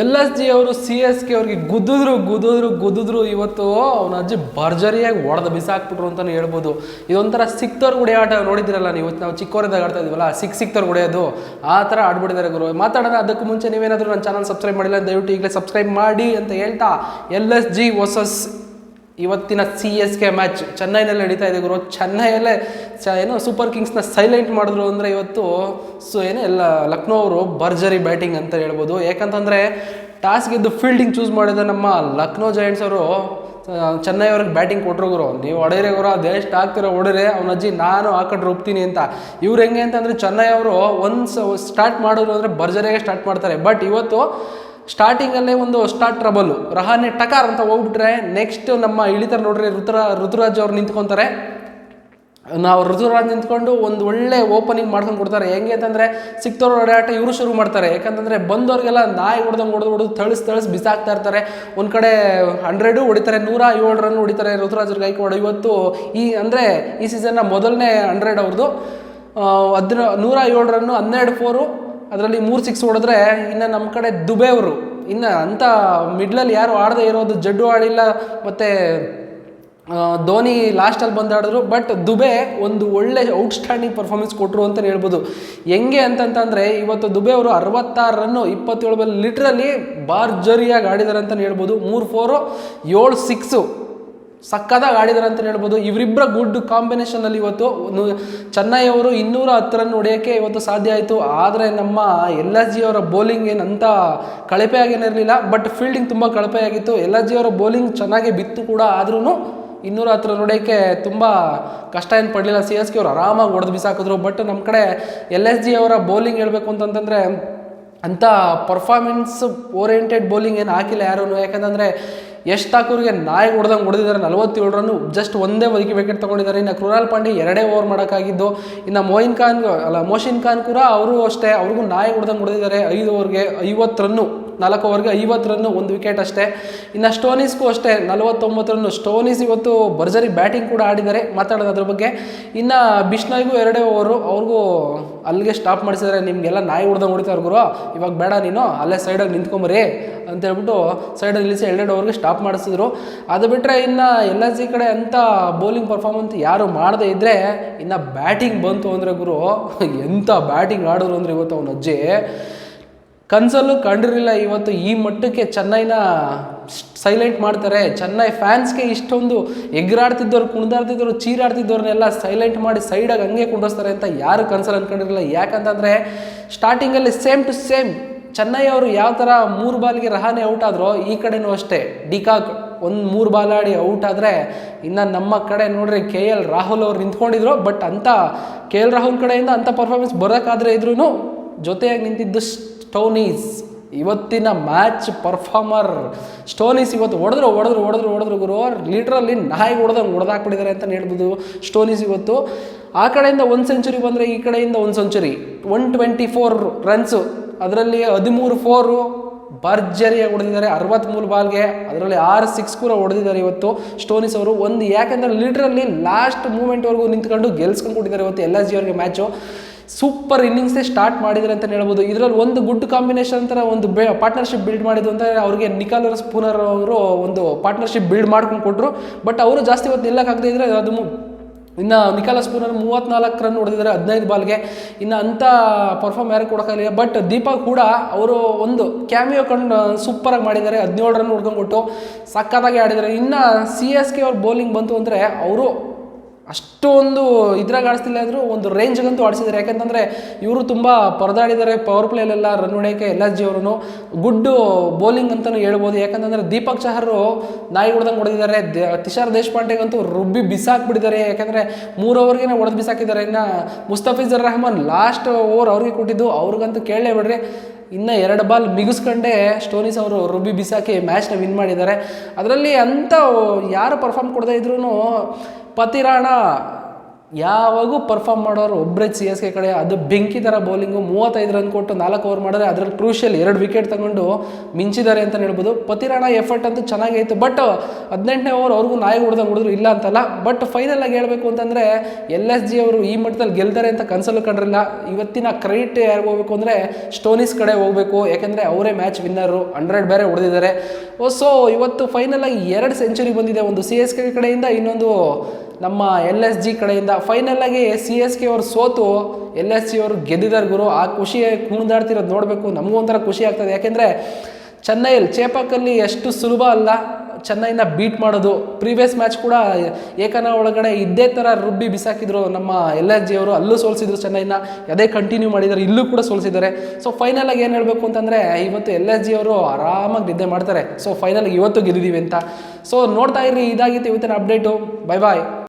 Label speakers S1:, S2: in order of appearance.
S1: L S G ಅವರು C S K ಅವ್ರಿಗೆ ಗುದ್ದಿದ್ರು ಗುದ್ದಿದ್ರು ಗುದ್ದಿದ್ರು, ಇವತ್ತು ಅವನ ಅಜ್ಜಿ ಭರ್ಜರಿಯಾಗಿ ಹೊಡೆದು ಬಿಸಾಕ್ಬಿಟ್ರು ಅಂತಲೇ ಹೇಳ್ಬೋದು. ಇದೊಂಥರ ಸಿಕ್ತವ್ರ ಗುಡಿ ಆಟ ನೋಡಿದಿರಲ್ಲ ನೀವು? ನಾವು ಚಿಕ್ಕವರಿದ್ದಾಗ ಆಡ್ತಾ ಇದೀವಲ್ಲ ಸಿಕ್ ಸಿಕ್ತವ್ರ ಗುಡಿಯೋದು ಆ ಥರ ಆಡ್ಬಿಟ್ಟಿದ್ದಾರೆ ಗುರು. ಮಾತಾಡೋಣ, ಅದಕ್ಕೂ ಮುಂಚೆ ನೀವೇನಾದರೂ ನನ್ನ ಚಾನಲ್ ಸಬ್ಸ್ಕ್ರೈಬ್ ಮಾಡಿಲ್ಲ, ದಯವಿಟ್ಟು ಈಗಲೇ ಸಬ್ಸ್ಕ್ರೈಬ್ ಮಾಡಿ ಅಂತ ಹೇಳ್ತಾ, ಎಲ್ ಎಸ್ ಜಿ ವರ್ಸಸ್ ಇವತ್ತಿನ ಸಿ ಎಸ್ ಕೆ ಮ್ಯಾಚ್ ಚೆನ್ನೈನಲ್ಲಿ ನಡೀತಾ ಇದೆ ಗುರು. ಚೆನ್ನೈಯಲ್ಲೇ ಚ, ಏನು ಸೂಪರ್ ಕಿಂಗ್ಸ್ನ ಸೈಲೆಂಟ್ ಮಾಡಿದ್ರು ಅಂದರೆ ಇವತ್ತು ಸೊ, ಏನು ಎಲ್ಲ ಲಕ್ನೋ ಅವರು ಭರ್ಜರಿ ಬ್ಯಾಟಿಂಗ್ ಅಂತ ಹೇಳ್ಬೋದು. ಯಾಕಂತಂದರೆ ಟಾಸ್ ಗೆದ್ದು ಫೀಲ್ಡಿಂಗ್ ಚೂಸ್ ಮಾಡಿದ ನಮ್ಮ ಲಕ್ನೋ ಜೈಂಟ್ಸ್ ಅವರು ಚೆನ್ನೈ ಅವ್ರಿಗೆ ಬ್ಯಾಟಿಂಗ್ ಕೊಟ್ಟರು ಗುರು. ನೀವು ಒಡೆಯರೆ ಗುರು, ಅದು ಎಷ್ಟು ಆಗ್ತಿರೋ ಒಡೆರೆ ಅವ್ನ ಅಜ್ಜಿ, ನಾನು ಹಾಕೊಂಡ್ರೆ ರೂಪ್ತೀನಿ ಅಂತ. ಇವ್ರು ಹೆಂಗೆ ಅಂತಂದರೆ ಚೆನ್ನೈ ಅವರು ಒಂದು ಸ್ಟಾರ್ಟ್ ಮಾಡಿದ್ರು ಅಂದರೆ ಭರ್ಜರಿಯಾಗೆ ಸ್ಟಾರ್ಟ್ ಮಾಡ್ತಾರೆ. ಬಟ್ ಇವತ್ತು ಸ್ಟಾರ್ಟಿಂಗಲ್ಲೇ ಒಂದು ಸ್ಟಾರ್ಟ್ ಟ್ರಬಲ್ ರಹಾನೆ ಟಕಾರ್ ಅಂತ ಹೋಗ್ಬಿಟ್ರೆ ನೆಕ್ಸ್ಟ್ ನಮ್ಮ ಇಳಿತಾರೆ ನೋಡ್ರಿ ಋತುರ, ಋತುರಾಜ್ ಅವ್ರು ನಿಂತ್ಕೊತಾರೆ. ನಾವು ಋತುರಾಜ್ ನಿಂತ್ಕೊಂಡು ಒಂದು ಒಳ್ಳೆ ಓಪನಿಂಗ್ ಮಾಡ್ಕೊಂಡು ಕೊಡ್ತಾರೆ. ಹೆಂಗೆ ಅಂತಂದರೆ ಸಿಕ್ತವ್ರ ಓಡಾಟ ಇವರು ಶುರು ಮಾಡ್ತಾರೆ. ಯಾಕಂತಂದರೆ ಬಂದವ್ರಿಗೆಲ್ಲ ನಾಯಿ ಹೊಡೆದಂಗೆ ಹೊಡೆದು ಹೊಡೆದು ತಳಿಸ್ ತಳಿಸ್ ಬಿಸಾಕ್ತಾ ಇರ್ತಾರೆ. ಒಂದು ಕಡೆ ಹಂಡ್ರೆಡು ಹೊಡಿತಾರೆ, ನೂರ ಏಳು ರನ್ ಹೊಡಿತಾರೆ ಋತುರಾಜ್ ಹೊಡೆ ಇವತ್ತು ಈ ಅಂದರೆ ಈ ಸೀಸನ್ನ ಮೊದಲನೇ ಹಂಡ್ರೆಡ್ ಅವ್ರದ್ದು ಹದಿನ, ನೂರ ಏಳು ರನ್ನು ಹನ್ನೆರಡು ಫೋರು ಅದರಲ್ಲಿ ಮೂರು ಸಿಕ್ಸ್ ಹೊಡೆದ್ರೆ ಇನ್ನು ನಮ್ಮ ಕಡೆ ದುಬೆ ಅವರು ಇನ್ನು ಅಂಥ ಮಿಡ್ಲಲ್ಲಿ ಯಾರು ಆಡದೇ ಇರೋದು ಜಡ್ಡು ಆಡಿಲ್ಲ, ಮತ್ತು ಧೋನಿ ಲಾಸ್ಟಲ್ಲಿ ಬಂದಾಡಿದ್ರು ಬಟ್ ದುಬೆ ಒಂದು ಒಳ್ಳೆ ಔಟ್ಸ್ಟ್ಯಾಂಡಿಂಗ್ ಪರ್ಫಾರ್ಮೆನ್ಸ್ ಕೊಟ್ಟರು ಅಂತಲೇ ಹೇಳ್ಬೋದು. ಹೆಂಗೆ ಅಂತಂತಂದರೆ ಇವತ್ತು ದುಬೆ ಅವರು ಅರವತ್ತಾರು ರನ್ನು ಇಪ್ಪತ್ತೇಳು ಬಲ್ ಲಿಟ್ರಲ್ಲಿ ಬಾರ್ಜರಿಯಾಗಿ ಆಡಿದ್ದಾರೆ ಅಂತಲೇ ಹೇಳ್ಬೋದು. ಮೂರು ಫೋರು ಏಳು ಸಿಕ್ಸು ಸಕ್ಕದಾಗಿ ಆಡಿದಾರೆ ಅಂತ ಹೇಳ್ಬೋದು. ಇವರಿಬ್ಬರ ಗುಡ್ ಕಾಂಬಿನೇಷನಲ್ಲಿ ಇವತ್ತು ನು- ಚೆನ್ನೈ ಅವರು ಇನ್ನೂರ ಹತ್ತು ರನ್ ಹೊಡೆಯೋಕ್ಕೆ ಇವತ್ತು ಸಾಧ್ಯ ಆಯಿತು. ಆದರೆ ನಮ್ಮ ಎಲ್ ಎಸ್ ಜಿ ಅವರ ಬೌಲಿಂಗ್ ಏನಂತ ಕಳಪೆ ಆಗೇನಿರಲಿಲ್ಲ ಬಟ್ ಫೀಲ್ಡಿಂಗ್ ತುಂಬ ಕಳಪೆ ಆಗಿತ್ತು. ಎಲ್ ಜಿ ಅವರ ಬೌಲಿಂಗ್ ಚೆನ್ನಾಗಿ ಬಿತ್ತು ಕೂಡ. ಆದ್ರೂ ಇನ್ನೂರ ಹತ್ರ ನೋಡೋಕ್ಕೆ ತುಂಬ ಕಷ್ಟ ಏನು ಪಡಲಿಲ್ಲ. ಸಿ ಎಸ್ ಕೆ ಅವರು ಆರಾಮಾಗಿ ಹೊಡೆದು ಬಿಸಾಕಿದ್ರು. ಬಟ್ ನಮ್ಮ ಕಡೆ ಎಲ್ ಎಸ್ ಜಿ ಅವರ ಬೌಲಿಂಗ್ ಹೇಳಬೇಕು ಅಂತಂತಂದರೆ ಅಂಥ ಪರ್ಫಾರ್ಮೆನ್ಸ್ ಓರಿಯೆಂಟೆಡ್ ಬೌಲಿಂಗ್ ಏನು ಹಾಕಿಲ್ಲ ಯಾರೂ ಯಾಕಂತಂದರೆ ಎಷ್ಟು ಠಾಕೂರ್ಗೆ ನಾಯಿ ಹೊಡೆದಂಗೆ ಹೊಡೆದಿದ್ದಾರೆ. ನಲವತ್ತೇಳು ರನ್ನು ಜಸ್ಟ್ ಒಂದೇ ಒದಗಿ ವಿಕೆಟ್ ತೊಗೊಂಡಿದ್ದಾರೆ. ಇನ್ನು ಕೃಣಾಲ್ ಪಾಂಡೆ ಎರಡೇ ಓವರ್ ಮಾಡೋಕ್ಕಾಗಿದ್ದು, ಇನ್ನು ಮೋಯಿನ್ ಖಾನ್ ಅಲ್ಲ ಮೋಹಿನ್ ಖಾನ್ ಕೂಡ ಅವರು ಅಷ್ಟೇ, ಅವ್ರಿಗೂ ನಾಯಿ ಹೊಡೆದಂಗೆ ಹೊಡೆದಿದ್ದಾರೆ. ಐದು ಓವರ್ಗೆ ಐವತ್ತು ರನ್ನು. ನಾಲ್ಕು ಓವರ್ಗೆ ಐವತ್ತು ರನ್ನು, ಒಂದು ವಿಕೆಟ್ ಅಷ್ಟೇ. ಇನ್ನು ಸ್ಟೋನೀಸ್ಗೂ ಅಷ್ಟೇ, ನಲವತ್ತೊಂಬತ್ತು ರನ್ನು. ಸ್ಟೋನೀಸ್ ಇವತ್ತು ಭರ್ಜರಿ ಬ್ಯಾಟಿಂಗ್ ಕೂಡ ಆಡಿದ್ದಾರೆ. ಮಾತಾಡೋದು ಅದ್ರ ಬಗ್ಗೆ. ಇನ್ನು ಬಿಷ್ನಾಯ್ಗೂ ಎರಡೇ ಓವರು. ಅವ್ರಿಗೂ ಅಲ್ಲಿಗೆ ಸ್ಟಾಪ್ ಮಾಡಿಸಿದ್ರೆ ನಿಮಗೆಲ್ಲ ನಾಯಿ ಹೊಡ್ದಂಗೆ ಹೊಡಿತಾರೆ ಗುರು. ಇವಾಗ ಬೇಡ ನೀನು, ಅಲ್ಲೇ ಸೈಡಾಗಿ ನಿಂತ್ಕೊಂಬರಿ ಅಂತ ಹೇಳ್ಬಿಟ್ಟು ಸೈಡಲ್ಲಿ ನಿಲ್ಲಿಸಿ ಎರಡೆರಡು ಓವರ್ಗೆ ಸ್ಟಾಪ್ ಮಾಡಿಸಿದ್ರು. ಅದು ಬಿಟ್ಟರೆ ಇನ್ನು ಎಲ್ ಜಿ ಕಡೆ ಅಂತ ಬೌಲಿಂಗ್ ಪರ್ಫಾರ್ಮೆನ್ಸ್ ಯಾರು ಮಾಡದೇ ಇದ್ದರೆ ಇನ್ನು ಬ್ಯಾಟಿಂಗ್ ಬಂತು ಅಂದರೆ ಗುರು, ಎಂಥ ಬ್ಯಾಟಿಂಗ್ ಆಡಿದ್ರು ಅಂದರೆ ಇವತ್ತು ಅವನ ಅಜ್ಜಿ. ಕನ್ಸಲ್ಲೂ ಕಂಡಿರಲಿಲ್ಲ, ಇವತ್ತು ಈ ಮಟ್ಟಕ್ಕೆ ಚೆನ್ನೈನ ಸೈಲೆಂಟ್ ಮಾಡ್ತಾರೆ. ಚೆನ್ನೈ ಫ್ಯಾನ್ಸ್ಗೆ ಇಷ್ಟೊಂದು ಎಗ್ರಾಡ್ತಿದ್ದವ್ರು, ಕುಣಿದಾಡ್ತಿದ್ದವ್ರು, ಚೀರಾಡ್ತಿದ್ದವ್ರನ್ನೆಲ್ಲ ಸೈಲೆಂಟ್ ಮಾಡಿ ಸೈಡಾಗಿ ಹಂಗೆ ಕುಂಡಿಸ್ತಾರೆ ಅಂತ ಯಾರು ಕನ್ಸಲ್ ಅಂದ್ಕೊಂಡಿರಲಿಲ್ಲ ಯಾಕಂತಂದರೆ ಸ್ಟಾರ್ಟಿಂಗಲ್ಲಿ ಸೇಮ್ ಟು ಸೇಮ್ ಚೆನ್ನೈ ಅವರು ಯಾವ ಥರ ಮೂರು ಬಾಲ್ಗೆ ರಹಾನೆ ಔಟ್ ಆದ್ರೋ, ಈ ಕಡೆನೂ ಅಷ್ಟೇ. ಡಿಕಾಕ್ ಒಂದು ಮೂರು ಬಾಲ್ ಆಡಿ ಔಟ್ ಆದರೆ ಇನ್ನು ನಮ್ಮ ಕಡೆ ನೋಡ್ರಿ ಕೆ ಎಲ್ ರಾಹುಲ್ ಅವ್ರು ನಿಂತ್ಕೊಂಡಿದ್ರು ಬಟ್ ಅಂಥ ಕೆ ಎಲ್ ರಾಹುಲ್ ಕಡೆಯಿಂದ ಅಂಥ ಪರ್ಫಾರ್ಮೆನ್ಸ್ ಬರೋಕ್ಕಾದ್ರೆ ಇದ್ರೂ ಜೊತೆಯಾಗಿ ನಿಂತಿದ್ದು ಸ್ಟೋನೀಸ್, ಇವತ್ತಿನ ಮ್ಯಾಚ್ ಪರ್ಫಾರ್ಮರ್. ಸ್ಟೋನೀಸ್ ಇವತ್ತು ಹೊಡೆದ್ರು ಹೊಡೆದ್ರು ಹೊಡೆದ್ರು ಹೊಡೆದ್ರು ಗುರು. ಲೀಟ್ರಲ್ಲಿ ನಾಯಿ ಹೊಡೆದಂಗೆ ಹೊಡೆದಾಕ್ಬಿಟ್ಟಿದ್ದಾರೆ ಅಂತ ಹೇಳ್ಬೋದು ಸ್ಟೋನೀಸ್ ಇವತ್ತು. ಆ ಕಡೆಯಿಂದ ಒಂದು ಸೆಂಚುರಿ ಬಂದರೆ ಈ ಕಡೆಯಿಂದ ಒಂದು century. One twenty four runs ಅದರಲ್ಲಿ ಹದಿಮೂರು ಫೋರು ಭರ್ಜರಿಯಾಗಿ ಹೊಡೆದಿದ್ದಾರೆ. ಅರವತ್ತ್ಮೂರು ಬಾಲ್ಗೆ ಅದರಲ್ಲಿ ಆರು ಸಿಕ್ಸ್ ಕೂಡ ಹೊಡೆದಿದ್ದಾರೆ ಇವತ್ತು ಸ್ಟೋನಿಸ್ ಅವರು. ಒಂದು ಯಾಕೆಂದರೆ ಲೀಟ್ರಲ್ಲಿ ಲಾಸ್ಟ್ ಮೂಮೆಂಟ್ವರೆಗೂ ನಿಂತ್ಕೊಂಡು ಗೆಲ್ಸ್ಕೊಂಡ್ಬಿಟ್ಟಿದ್ದಾರೆ ಇವತ್ತು ಎಲ್ ಎಸ್ ಜಿ ಅವ್ರಿಗೆ ಮ್ಯಾಚು ಸೂಪರ್ ಇನ್ನಿಂಗ್ಸೇ ಸ್ಟಾರ್ಟ್ ಮಾಡಿದ್ದಾರೆ ಅಂತ ಹೇಳ್ಬೋದು. ಇದರಲ್ಲಿ ಒಂದು ಗುಡ್ ಕಾಂಬಿನೇಷನ್ ಥರ ಒಂದು ಬೆ, ಪಾರ್ಟ್ನರ್ಶಿಪ್ ಬಿಲ್ಡ್ ಮಾಡಿದ್ರು ಅಂತ ಅವ್ರಿಗೆ ನಿಕಾಲರ್ ಸ್ಪೂನರ್ ಅವರು ಒಂದು ಪಾರ್ಟ್ನರ್ಶಿಪ್ ಬಿಲ್ಡ್ ಮಾಡ್ಕೊಂಡು ಕೊಟ್ಟರು ಬಟ್ ಅವರು ಜಾಸ್ತಿ ಹೊತ್ತು ನಿಲ್ಲಕ್ಕಾಗದೇ ಇದ್ದರೆ ಅದು ಇನ್ನು ನಿಕಾಲ ಸ್ಪೂನರ್ ಮೂವತ್ತ್ನಾಲ್ಕು ರನ್ ಹೊಡೆದಿದ್ದಾರೆ ಹದಿನೈದು ಬಾಲ್ಗೆ. ಇನ್ನು ಅಂಥ ಪರ್ಫಾರ್ಮ್ ಯಾರು ಕೊಡೋಕ್ಕಾಗಲಿಲ್ಲ ಬಟ್ ದೀಪಕ್ ಕೂಡ ಅವರು ಒಂದು ಕ್ಯಾಮಿಯೋ ಕಂಡು ಸೂಪರಾಗಿ ಮಾಡಿದ್ದಾರೆ. ಹದಿನೇಳು ರನ್ ಹೊಡ್ಕೊಂಡ್ಬಿಟ್ಟು ಸಕ್ಕತ್ತಾಗಿ ಆಡಿದ್ದಾರೆ. ಇನ್ನು ಸಿ ಎಸ್ ಕೆ ಅವ್ರ ಬೌಲಿಂಗ್ ಬಂತು ಅಂದರೆ ಅವರು ಅಷ್ಟೊಂದು ಇದ್ರಾಗ ಆಡಿಸ್ತಿಲ್ಲ ಅಂದರೂ ಒಂದು ರೇಂಜ್ಗಂತೂ ಆಡಿಸಿದ್ದಾರೆ ಯಾಕಂತಂದರೆ ಇವರು ತುಂಬ ಪರದಾಡಿದ್ದಾರೆ ಪವರ್ ಪ್ಲೇಲೆಲ್ಲ ರನ್ ಹೊಡೆಯೋಕ್ಕೆ ಜಿ ಅವರು ಗುಡ್ಡು ಬೌಲಿಂಗ್ ಅಂತಲೂ ಹೇಳ್ಬೋದು. ಯಾಕಂತಂದರೆ ದೀಪಕ್ ಚಹರು ನಾಯಿ ಹೊಡೆದಂಗೆ ಹೊಡೆದಿದ್ದಾರೆ. ತಿಶಾರ್ ದೇಶಪಾಂಡೆಗಂತೂ ರುಬ್ಬಿ ಬಿಸಾಕ್ಬಿಟ್ಟಿದ್ದಾರೆ. ಯಾಕಂದರೆ ಮೂರು ಓವರ್ಗೆ ಹೊಡೆದು ಬಿಸಾಕಿದ್ದಾರೆ. ಇನ್ನು ಮುಸ್ತಫಿಜರ್ ರೆಹಮಾನ್ ಲಾಸ್ಟ್ ಓವರ್ ಅವ್ರಿಗೆ ಕೊಟ್ಟಿದ್ದು. ಅವ್ರಿಗಂತೂ ಕೇಳಲೇ ಬಿಡ್ರಿ ಇನ್ನು ಎರಡು ಬಾಲ್ ಬಿಗಿಸ್ಕೊಂಡೇ ಸ್ಟೋನಿಸ್ ಅವರು ರುಬ್ಬಿ ಬಿಸಾಕಿ ಮ್ಯಾಚ್ನ ವಿನ್ ಮಾಡಿದ್ದಾರೆ. ಅದರಲ್ಲಿ ಅಂಥ ಯಾರು ಪರ್ಫಾರ್ಮ್ ಕೊಡದೇ ಇದ್ರೂ ಪತಿರಾಣ ಯಾವಾಗೂ ಪರ್ಫಾರ್ಮ್ ಮಾಡೋರು ಒಬ್ಬರೇ ಸಿ ಎಸ್ ಕೆ ಕಡೆ, ಅದು ಬೆಂಕಿ ಥರ ಬೌಲಿಂಗು ಮೂವತ್ತೈದು ರನ್ ಕೊಟ್ಟು ನಾಲ್ಕು ಓವರ್ ಮಾಡಿದ್ರೆ ಅದರಲ್ಲಿ ಕ್ರೂಷಿಯಲ್ ಎರಡು ವಿಕೆಟ್ ತಗೊಂಡು ಮಿಂಚಿದ್ದಾರೆ ಅಂತ ಹೇಳ್ಬೋದು. ಪತಿರಾಣ ಎಫರ್ಟ್ ಅಂತೂ ಚೆನ್ನಾಗೈತು ಬಟ್ ಹದಿನೆಂಟನೇ ಓವರ್ ಅವ್ರಿಗೂ ನಾಯಿ ಹೊಡೆದಂಗೆ ಹೊಡೆದ್ರು, ಇಲ್ಲ ಅಂತಲ್ಲ. ಬಟ್ ಫೈನಲ್ ಆಗಿ ಹೇಳಬೇಕು ಅಂತಂದರೆ ಎಲ್ ಎಸ್ ಜಿ ಅವರು ಈ ಮಟ್ಟದಲ್ಲಿ ಗೆಲ್ತಾರೆ ಅಂತ ಕನಸಲ್ಲೂ ಕಂಡ್ರಿಲ್ಲ. ಇವತ್ತಿನ ಕ್ರೆಡಿಟ್ ಯಾರಿಗೆ ಹೋಗಬೇಕು ಅಂದರೆ ಸ್ಟೋನಿಸ್ ಕಡೆ ಹೋಗಬೇಕು. ಯಾಕೆಂದರೆ ಅವರೇ ಮ್ಯಾಚ್ ವಿನ್ನರು ಹಂಡ್ರೆಡ್ ಬೇರೆ ಹೊಡೆದಿದ್ದಾರೆ. ಸೊ ಇವತ್ತು ಫೈನಲ್ ಆಗಿ ಎರಡು ಸೆಂಚುರಿ ಬಂದಿದೆ ಒಂದು ಸಿ ಎಸ್ ಕೆ ಕಡೆಯಿಂದ, ಇನ್ನೊಂದು ನಮ್ಮ ಎಲ್ ಎಸ್ ಜಿ ಕಡೆಯಿಂದ ಫೈನಲಾಗಿ ಸಿ ಎಸ್ ಕೆ ಅವರು ಸೋತು ಎಲ್ ಎಸ್ ಸಿ ಅವರು ಗೆದ್ದಿದ್ದಾರೆ ಗುರು. ಆ ಖುಷಿ ಕುಣಿದಾಡ್ತಿರೋದು ನೋಡಬೇಕು. ನಮಗೂ ಒಂಥರ ಖುಷಿ ಆಗ್ತದೆ. ಯಾಕೆಂದರೆ ಚೆನ್ನೈಯಲ್ಲಿ ಚೇಪಾಕಲ್ಲಿ ಎಷ್ಟು ಸುಲಭ ಅಲ್ಲ ಚೆನ್ನೈನ ಬೀಟ್ ಮಾಡೋದು. ಪ್ರೀವಿಯಸ್ ಮ್ಯಾಚ್ ಕೂಡ ಏಕನ ಒಳಗಡೆ ಇದ್ದೇ ಥರ ರುಬ್ಬಿ ಬಿಸಾಕಿದ್ರು ನಮ್ಮ ಎಲ್ ಎಸ್ ಜಿ ಅವರು. ಅಲ್ಲೂ ಸೋಲಿಸಿದ್ರು ಚೆನ್ನೈನ. ಅದೇ ಕಂಟಿನ್ಯೂ ಮಾಡಿದ್ದಾರೆ ಇಲ್ಲೂ ಕೂಡ ಸೋಲಿಸಿದ್ದಾರೆ. ಸೊ ಫೈನಲಾಗಿ ಏನು ಹೇಳಬೇಕು ಅಂತಂದರೆ, ಇವತ್ತು ಎಲ್ ಎಸ್ ಜಿ ಅವರು ಆರಾಮಾಗಿ ನಿದ್ದೆ ಮಾಡ್ತಾರೆ. ಸೊ ಫೈನಲ್ಗೆ ಇವತ್ತು ಗೆದ್ದಿದ್ದೀವಿ ಅಂತ. ಸೊ ನೋಡ್ತಾ ಇರಿ ಇದಾಗಿತ್ತು ಇವತ್ತಿನ ಅಪ್ಡೇಟು ಬೈ ಬಾಯ್